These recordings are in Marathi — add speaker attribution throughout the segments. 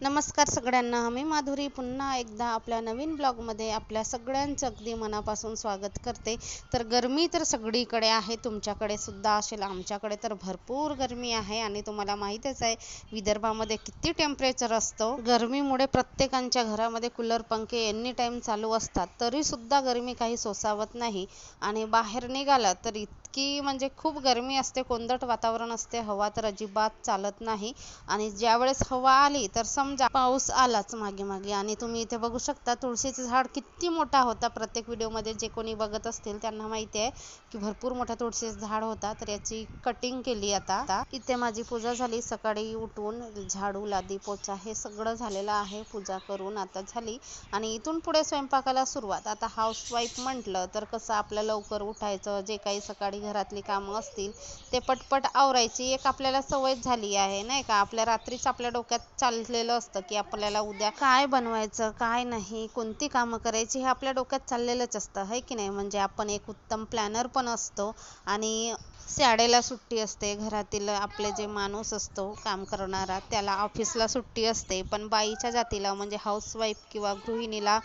Speaker 1: नमस्कार सगळ्यांना मी माधुरी. पुन्हा एकदा आपल्या नवीन ब्लॉगमध्ये आपल्या सगळ्यांचं अगदी मनापासून स्वागत करते. तर गरमी तर सगळीकडे आहे तुमच्याकडे सुद्धा असेल आमच्याकडे तर भरपूर गरमी आहे आणि तुम्हाला माहीतच आहे विदर्भामध्ये किती टेम्परेचर असतं. गरमीमुळे प्रत्येकांच्या घरामध्ये कूलर पंखे एनी टाईम चालू असतात तरीसुद्धा गरमी काही सोसावत नाही. आणि बाहेर निघाला तर इतकी म्हणजे खूप गरमी असते कोंदट वातावरण असते हवा तर अजिबात चालत नाही. आणि ज्यावेळेस हवा आली तर सम समजा पाऊस आलाच मागे मागे आणि तुम्ही इथे बघू शकता तुळशीचं झाड किती मोठा होता. प्रत्येक व्हिडिओमध्ये जे कोणी बघत असतील त्यांना माहिती आहे की भरपूर मोठा तुळशीचं झाड होता. तर याची कटिंग केली आता. इथे माझी पूजा झाली. सकाळी उठून झाडू लादी पोचा हे सगळं झालेलं आहे. पूजा करून आता झाली आणि इथून पुढे स्वयंपाकाला सुरुवात. आता हाऊसवाईफ म्हटलं तर कसं आपलं लवकर उठायचं जे काही सकाळी घरातली कामं असतील ते पटपट आवरायची एक आपल्याला सवय झाली आहे नाही का? आपल्या रात्रीच आपल्या डोक्यात चाललेलं असतं की आपल्याला उद्या काय बनवायचं काय नाही कोणती कामं करायची हे आपल्या डोक्यात चाललेलंच असतं है की नाही? म्हणजे आपण एक उत्तम प्लॅनर पण असतो आणि शाळेला सुट्टी असते घरातील आपले जे माणूस असतो काम करणारा त्याला ऑफिसला सुट्टी असते पण बाईच्या जातीला म्हणजे हाऊसवाईफ किंवा गृहिणीला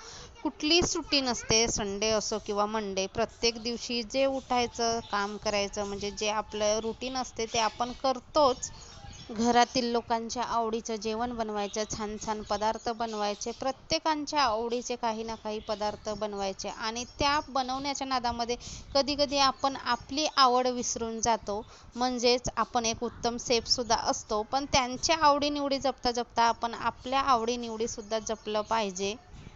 Speaker 1: कुठली सुट्टी नसते संडे असो किंवा मंडे प्रत्येक दिवशी जे उठायचं काम करायचं म्हणजे जे आपलं रुटीन असते ते आपण करतोच. घरातील लोकांच्या आवडीचं जेवण बनवायचं छान छान पदार्थ बनवायचे प्रत्येकांच्या आवडीचे काही ना काही पदार्थ बनवायचे आणि त्या बनवण्याच्या नादामध्ये कधी कधी आपण आपली आवड विसरून जातो. म्हणजेच आपण एक उत्तम सेफसुद्धा असतो. पण त्यांच्या आवडीनिवडी जपता जपता आपण आपल्या आवडीनिवडीसुद्धा जपलं पाहिजे.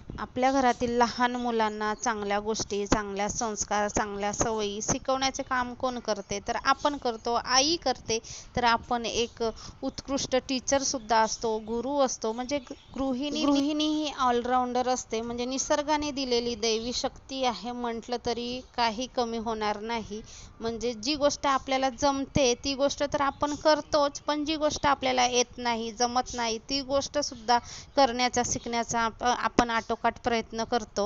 Speaker 1: आपल्या घरातील लहान मुलांना चांगल्या गोष्टी चांगल्या संस्कार चांगल्या सवयी शिकवण्याचे काम कोण करते? तर आपण करतो आई करते. तर आपण एक उत्कृष्ट टीचर सुद्धा असतो गुरु असतो. म्हणजे गृहिणी गृहिणी ही ऑलराऊंडर असते. म्हणजे निसर्गाने दिलेली दैवी शक्ती आहे. म्हटलं तरी काही कमी होणार नाही. म्हणजे जी गोष्ट आपल्याला जमते ती गोष्ट तर आपण करतोच. पण जी गोष्ट आपल्याला येत नाही जमत नाही ती गोष्ट सुद्धा करण्याचा शिकण्याचा आपण आटोकाट प्रयत्न करतो.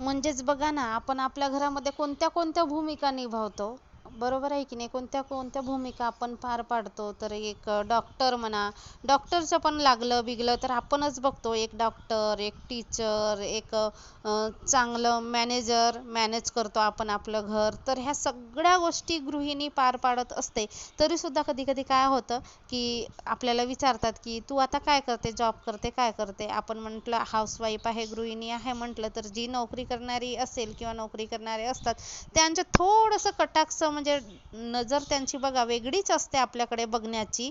Speaker 1: म्हणजेच बघा ना आपण आपल्या घरामध्ये कोणत्या कोणत्या भूमिका निभावतो? बरोबर आहे की नाही? कोणत्या कोणत्या भूमिका आपण पार पाडतो? तर एक डॉक्टर म्हणा. डॉक्टरचं पण लागलं बिगलं तर आपणच बघतो. एक डॉक्टर एक टीचर एक चांगलं मॅनेजर मॅनेज करतो आपण आपलं घर. तर ह्या सगळ्या गोष्टी गृहिणी पार पाडत असते. तरीसुद्धा कधी कधी काय होतं की आपल्याला विचारतात की तू आता काय करते? जॉब करते? काय करते? आपण म्हटलं हाऊसवाईफ आहे गृहिणी आहे म्हटलं तर जी नोकरी करणारी असेल किंवा नोकरी करणारे असतात त्यांचं थोडंसं कटाक्ष म्हणजे म्हणजे नजर त्यांची बघा वेगळीच असते आपल्याकडे बघण्याची.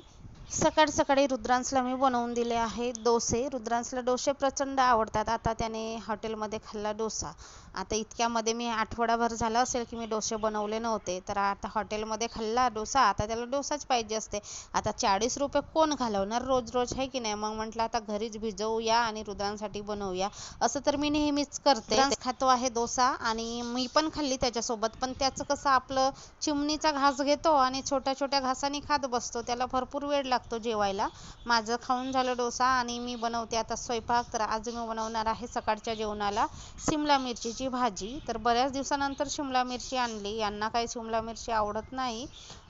Speaker 1: सकाळ सकाळी रुद्रांशला मी बनवून दिले आहे डोसे. रुद्रांशला डोसे प्रचंड आवडतात. आता त्याने हॉटेलमध्ये खाल्ला डोसा. आता इतक्यामध्ये मी आठवडाभर झाला असेल की मी डोसे बनवले नव्हते. तर आता हॉटेलमध्ये खाल्ला डोसा. आता त्याला डोसाच पाहिजे असते. आता चाळीस रुपये कोण घालवणार रोज रोज आहे की नाही? मग म्हटलं आता घरीच भिजवूया आणि रुद्रांसाठी बनवूया. असं तर मी नेहमीच करते. खातो आहे डोसा आणि मी पण खाल्ली त्याच्यासोबत. पण त्याचं कसं आपलं चिमणीचा घास घेतो आणि छोट्या छोट्या घासाने खात बसतो. त्याला भरपूर वेळ लागतो जेवायला. माझं खाऊन झालं डोसा आणि मी बनवते आता स्वयंपाक. तर आज मी बनवणार आहे सकाळच्या जेवणाला शिमला मिरचीची भाजी. तर बऱ्याच दिवसानंतर शिमला मिरची आणली. यांना काही शिमला मिरची आवडत नाही.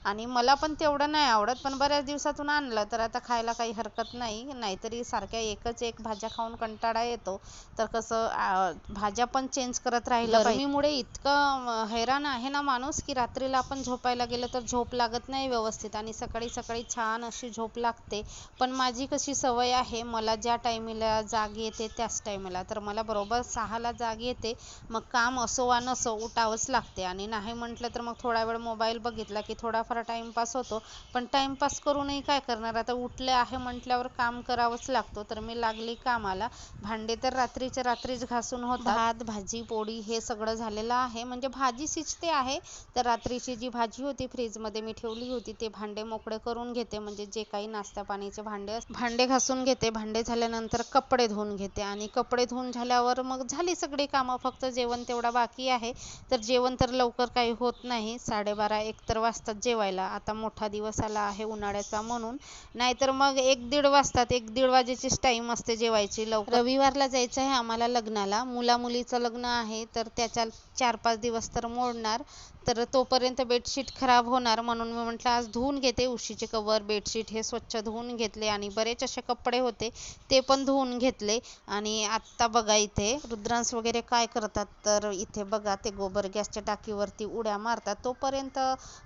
Speaker 1: आणि मला पण तेवढं नाही आवडत पण बऱ्याच दिवसातून आणलं तर आता खायला काही हरकत नाही. नाहीतरी सारख्या एकच एक भाज्या खाऊन कंटाळा येतो. तर कसं भाज्या पण चेंज करत राहिलं गरमीमुळे इतकं हैराण आहे ना माणूस की रात्रीला आपण झोपायला गेलं तर झोप लागत नाही व्यवस्थित आणि सकाळी सकाळी छान अशी झोप लागते. पण माझी कशी सवय आहे मला ज्या टायमिला जाग येते त्याच टायमिला तर मला बरोबर सहाला जाग येते मग काम असो वा नसो उठावंच लागते. आणि नाही म्हटलं तर मग थोडा वेळ मोबाईल बघितला की थोडाफार खरा टाइमपास होतो. पण टाइमपास करूनही काय करणार? आता उठले आहे म्हटल्यावर काम करावंच लागतो. तर मी लागली कामाला. भांडे तर रात्रीच्या रात्रीच घासून होतात. भात भाजी पोळी हे सगळं झालेलं आहे. म्हणजे भाजी शिजते आहे. तर रात्रीची जी भाजी होती फ्रीजमध्ये मी ठेवली होती. ते भांडे मोकळे करून घेते. म्हणजे जे काही नाश्ता पाण्याचे भांडे भांडे घासून घेते. भांडे झाल्यानंतर कपडे धुवून घेते. आणि कपडे धुवून झाल्यावर मग झाली सगळी कामं. फक्त जेवण तेवढा बाकी आहे. तर जेवण तर लवकर काही होत नाही. साडेबारा एक तर वाजतात जेवायला. आता मोठा दिवस आला आहे उन्हाळ्याचा म्हणून. नाहीतर मग एक दीड वाजतात एक दीड वाजेचीच टाइम असते जेवायची लवकर. रविवारला जायचं आहे आम्हाला लग्नाला. मुला मुलीचं लग्न आहे तर त्याच्या चार पाच दिवस तर मोडणार. तर तोपर्यंत बेडशीट खराब होणार म्हणून मी म्हटलं आज धुवून घेते उशीचे कवर बेडशीट हे स्वच्छ धुवून घेतले आणि बरेच असे कपडे होते ते पण धुवून घेतले. आणि आत्ता बघा इथे रुद्रांश वगैरे काय करतात तर इथे बघा ते गोबर गॅसच्या टाकीवरती उड्या मारतात. तोपर्यंत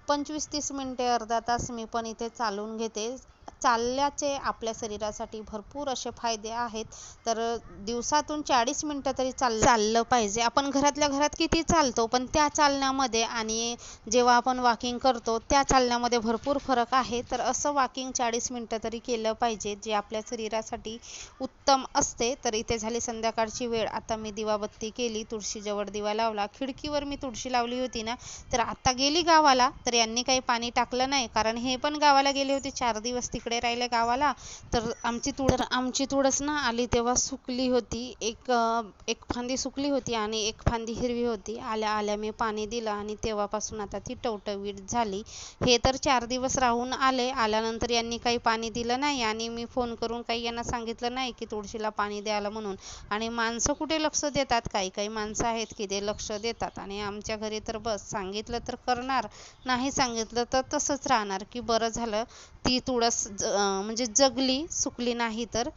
Speaker 1: पंचवीस तीस मिनटे अर्धा तास मी पण इथे चालून घेते. चालल्याचे आपल्या शरीरासाठी भरपूर असे फायदे आहेत. तर दिवसातून चाळीस मिनटं तरी चाल चाललं पाहिजे. आपण घरातल्या घरात किती चालतो पण त्या चालण्यामध्ये आणि जेव्हा आपण वॉकिंग करतो त्या चालण्यामध्ये भरपूर फरक आहे. तर असं वॉकिंग चाळीस मिनटं तरी केलं पाहिजे जे आपल्या शरीरासाठी उत्तम असते. तर इथे झाली संध्याकाळची वेळ. आता मी दिवाबत्ती केली तुळशीजवळ दिवा लावला. खिडकीवर मी तुळशी लावली होती ना तर आता गेली गावाला तर यांनी काही पाणी टाकलं नाही. कारण हे पण गावाला गेले होते चार दिवस तिकडे राहिले गावाला तर आमची तुळ तर आमची तुळस ना आली तेव्हा सुकली होती. एक एक फांदी सुकली होती आणि एक फांदी हिरवी होती. आल्या आल्या मी पाणी दिलं आणि तेव्हापासून आता ती टवटवीट झाली. हे तर चार दिवस राहून आले. आल्यानंतर यांनी काही पाणी दिलं नाही आणि मी फोन करून काही यांना सांगितलं नाही की तुळशीला पाणी द्यायला म्हणून. आणि माणसं कुठे लक्ष देतात? काही काही माणसं आहेत की ते लक्ष देतात. आणि आमच्या घरी तर बस सांगितलं तर करणार. नाही सांगितलं तर तसंच राहणार. की बरं झालं ती तुळस म्हणजे जगली सुकली नाही तर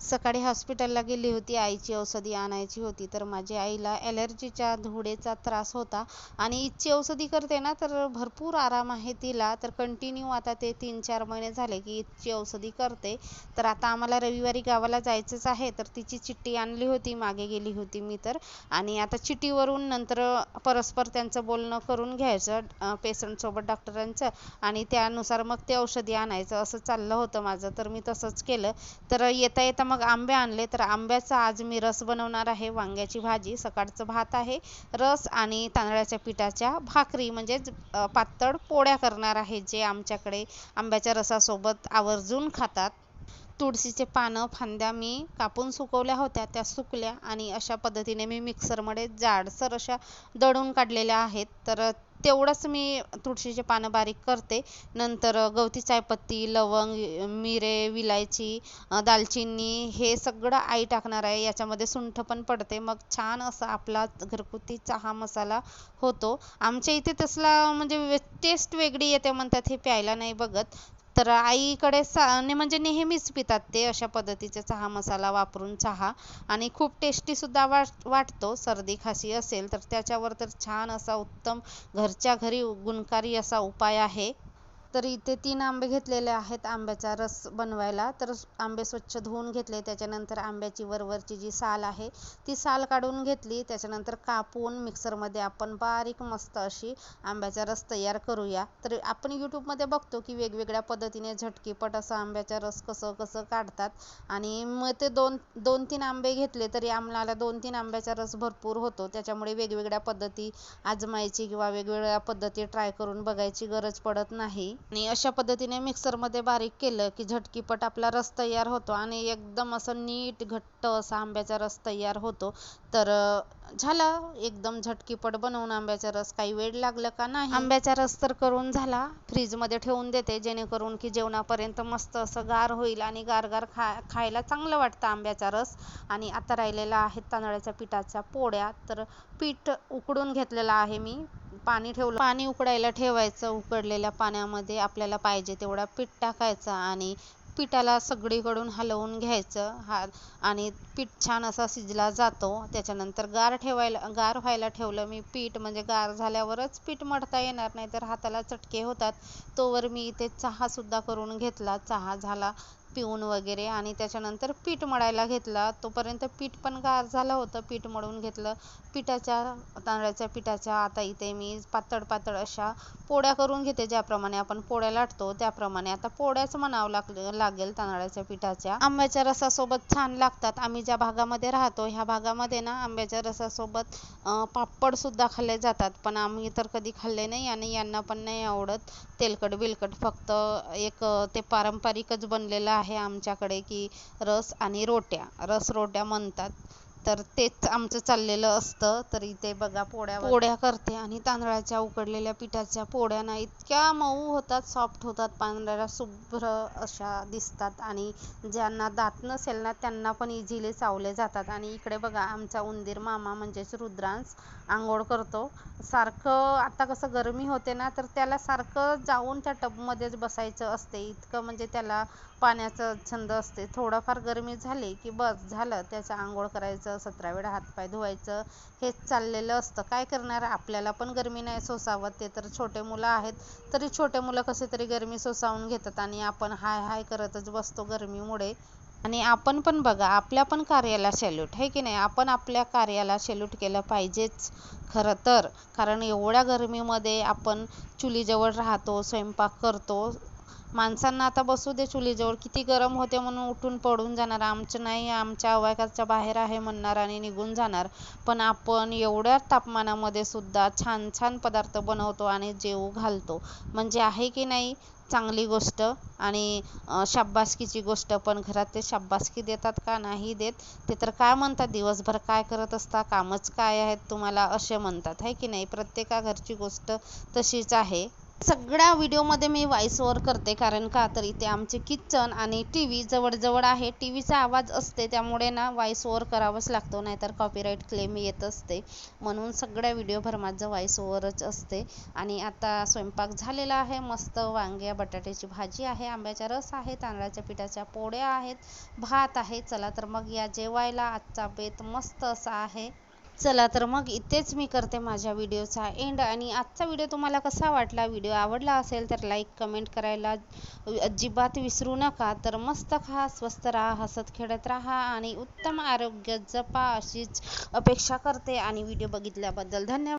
Speaker 1: सकाळी हॉस्पिटलला गेली होती. आईची औषधी आणायची होती. तर माझ्या आईला ॲलर्जीच्या धुडेचा त्रास होता. आणि इथची औषधी करते ना तर भरपूर आराम आहे तिला. तर कंटिन्यू आता ते तीन चार महिने झाले की इथची औषधी करते. तर आता आम्हाला रविवारी गावाला जायचंच आहे. तर तिची चिठ्ठी आणली होती. मागे गेली होती मी तर. आणि आता चिठ्ठीवरून नंतर परस्पर त्यांचं बोलणं करून घ्यायचं पेशंटसोबत डॉक्टरांचं. आणि त्यानुसार मग ते औषधी आणायचं असं चाललं होतं माझं. तर मी तसंच केलं. तर येता येता मग आंबे आणले. तर आंब्याचा आज मी रस बनवणार आहे. वांग्याची भाजी सकाळचं भात आहे. रस आणि तांदळाच्या पिठाच्या भाकरी म्हणजेच पातळ पोळ्या करणार आहे. जे आमच्याकडे आंब्याच्या रसासोबत आवर्जून खातात. तुळशीचे पानं फांद्या मी कापून सुकवल्या होत्या त्या सुकल्या आणि अशा पद्धतीने मी मिक्सरमध्ये जाडसर अशा दळून काढलेल्या आहेत. तर तेवढंच मी तुळशीचे पानं बारीक करते. नंतर गवती चायपत्ती लवंग मिरे विलायची दालचिनी हे सगळं आई टाकणार आहे. याच्यामध्ये सुंठ पण पडते. मग छान असा आपला घरगुती चहा मसाला होतो. आमच्या इथे तसला म्हणजे टेस्ट वेगळी येते म्हणतात हे प्यायला नाही बघत. तर आईकडे सा म्हणजे नेहमीच पितात ते अशा पद्धतीचे चहा मसाला वापरून चहा. आणि खूप टेस्टी सुद्धा वाट वाटतो. सर्दी खासी असेल तर त्याच्यावर तर छान असा उत्तम घरच्या घरी गुणकारी असा उपाय आहे. तर इथे तीन आंबे घेतलेले आहेत आंब्याचा रस बनवायला. तर आंबे स्वच्छ धुवून घेतले. त्याच्यानंतर आंब्याची वरवरची जी साल आहे ती साल काढून घेतली. त्याच्यानंतर कापून मिक्सरमध्ये आपण बारीक मस्त अशी आंब्याचा रस तयार करूया. तर आपण यूट्यूबमध्ये बघतो की वेगवेगळ्या पद्धतीने झटकीपट असं आंब्याचा रस कसं कसं काढतात. आणि मग ते दोन दोन तीन आंबे घेतले तरी आम्हाला दोन तीन आंब्याचा रस भरपूर होतो. त्याच्यामुळे वेगवेगळ्या पद्धती आजमायची किंवा वेगवेगळ्या पद्धती ट्राय करून बघायची गरज पडत नाही. आणि अशा पद्धतीने मिक्सरमध्ये बारीक केलं की झटकीपट आपला रस तयार होतो आणि एकदम असं नीट घट्ट असा आंब्याचा रस तयार होतो. तर झाला एकदम झटकीपट बनवून आंब्याचा रस. काही वेळ लागलं का नाही? आंब्याचा रस तर करून झाला. फ्रीजमध्ये ठेवून देते जेणेकरून की जेवणापर्यंत मस्त असं गार होईल आणि गार गार खा खायला चांगलं वाटतं आंब्याचा रस. आणि आता राहिलेला आहे तांदळाच्या पिठाच्या पोळ्या. तर पीठ उकडून घेतलेलं आहे मी. पाणी ठेवलं. पाणी उकडायला ठेवायचं उकडलेल्या पाण्यामध्ये आपल्याला पाहिजे तेवढा पीठ टाकायचा आणि पिठाला सगळीकडून हलवून घ्यायचं. हा आणि पीठ छान असा शिजला जातो. त्याच्यानंतर गार ठेवायला गार व्हायला ठेवलं मी पीठ. म्हणजे गार झाल्यावरच पीठ मडता येणार नाही तर हाताला चटके होतात. तोवर मी इथे चहासुद्धा करून घेतला. चहा झाला पिऊन वगैरे आणि त्याच्यानंतर पीठ मळायला घेतला. तोपर्यंत पीठ पण गार झालं होतं. पीठ मळून घेतलं. पिठाच्या तांदळाच्या पिठाच्या आता इथे मी पातळ पातळ अशा पोळ्या करून घेते ज्याप्रमाणे आपण पोळ्या लाटतो त्याप्रमाणे आता पोळ्याच म्हणावं लाग लागेल तांदळाच्या पिठाच्या. आंब्याच्या रसासोबत छान लागतात. आम्ही ज्या भागामध्ये राहतो ह्या भागामध्ये ना आंब्याच्या रसासोबत पापड सुद्धा खाल्ले जातात. पण आम्ही तर कधी खाल्ले नाही आणि यांना पण नाही आवडत तेलकट बिलकट फक्त एक ते पारंपरिकच बनलेलं आहे आहे आमच्याकडे की रस आणि रोट्या. रस रोट्या म्हणतात. तर तेच आमचं चाललेलं असतं. तर इथे बघा पोळ्या पोळ्या करते आणि तांदळाच्या उकडलेल्या पिठाच्या पोळ्या ना इतक्या मऊ होतात सॉफ्ट होतात. पांढऱ्या शुभ्र अशा दिसतात आणि ज्यांना दात नसेल ना त्यांना पण इझिली चावले जातात. आणि इकडे बघा आमचा उंदीर मामा म्हणजेच रुद्रांश आंघोळ करतो. सारखं आता कसं गरमी होते ना तर त्याला सारखं जाऊन त्या टबमध्येच बसायचं असते. इतकं म्हणजे त्याला पाण्याचा छंद असते. थोडंफार गरमी झाली की बस झालं त्याचं आंघोळ करायचं सतरा वेळा हातपाय धुवायचं हेच चाललेलं असतं. काय करणार? आपल्याला पण गरमी नाही सोसावत. ते तर छोटे मुलं आहेत. तरी छोटे मुलं कसे तरी गरमी सोसावून घेतात आणि आपण हाय हाय करतच बसतो गरमीमुळे. आणि आपण पण बघा आपल्या पण कार्याला सॅल्यूट आहे की नाही? आपण आपल्या कार्याला सॅल्यूट केलं पाहिजेच खरं तर. कारण एवढ्या गरमीमध्ये आपण चुलीजवळ राहतो स्वयंपाक करतो माणसांना आता बसू दे चुलीजवळ. किती गरम होते म्हणून उठून पडून जाणार. आमचं नाही आमच्या आवाकाच्या बाहेर आहे म्हणणार आणि निघून जाणार. पण आपण एवढ्या तापमानामध्ये सुद्धा छान छान पदार्थ बनवतो आणि जेवू घालतो. म्हणजे आहे की नाही चांगली गोष्ट. आणि शाब्बासकीची गोष्ट पण घरात ते शाब्बासकी देतात का नाही देत? ते तर काय म्हणतात? दिवसभर काय करत असता? कामच काय आहेत? तुम्हाला असे म्हणतात. आहे की नाही? प्रत्येका घरची गोष्ट तशीच आहे. सगळ्या व्हिडिओमध्ये मी व्हॉइस ओवर करते कारण का तर इथे आमचे किचन आणि टी व्ही जवळजवळ आहे. टी व्हीचा आवाज असते त्यामुळे ना व्हॉइस ओवर करावाच लागतो नाहीतर कॉपीराईट क्लेम येत असते. म्हणून सगळ्या व्हिडिओभर माझं व्हॉइस ओवरच असते. आणि आता स्वयंपाक झालेला आहे मस्त वांग्या बटाट्याची भाजी आहे आंब्याचा रस आहे तांदळाच्या पिठाच्या पोळ्या आहेत भात आहे. चला तर मग या जेवायला. आजचा बेत मस्त असा आहे. चला तर मग इथेच मी करते माझ्या व्हिडिओचा एंड आणि आजचा व्हिडिओ तुम्हाला कसा वाटला? व्हिडिओ आवडला असेल तर लाईक कमेंट करायला अजिबात विसरू नका. तर मस्त खा स्वस्त राहा हसत खेळत राहा आणि उत्तम आरोग्य जपा अशीच अपेक्षा करते. आणि व्हिडिओ बघितल्याबद्दल धन्यवाद.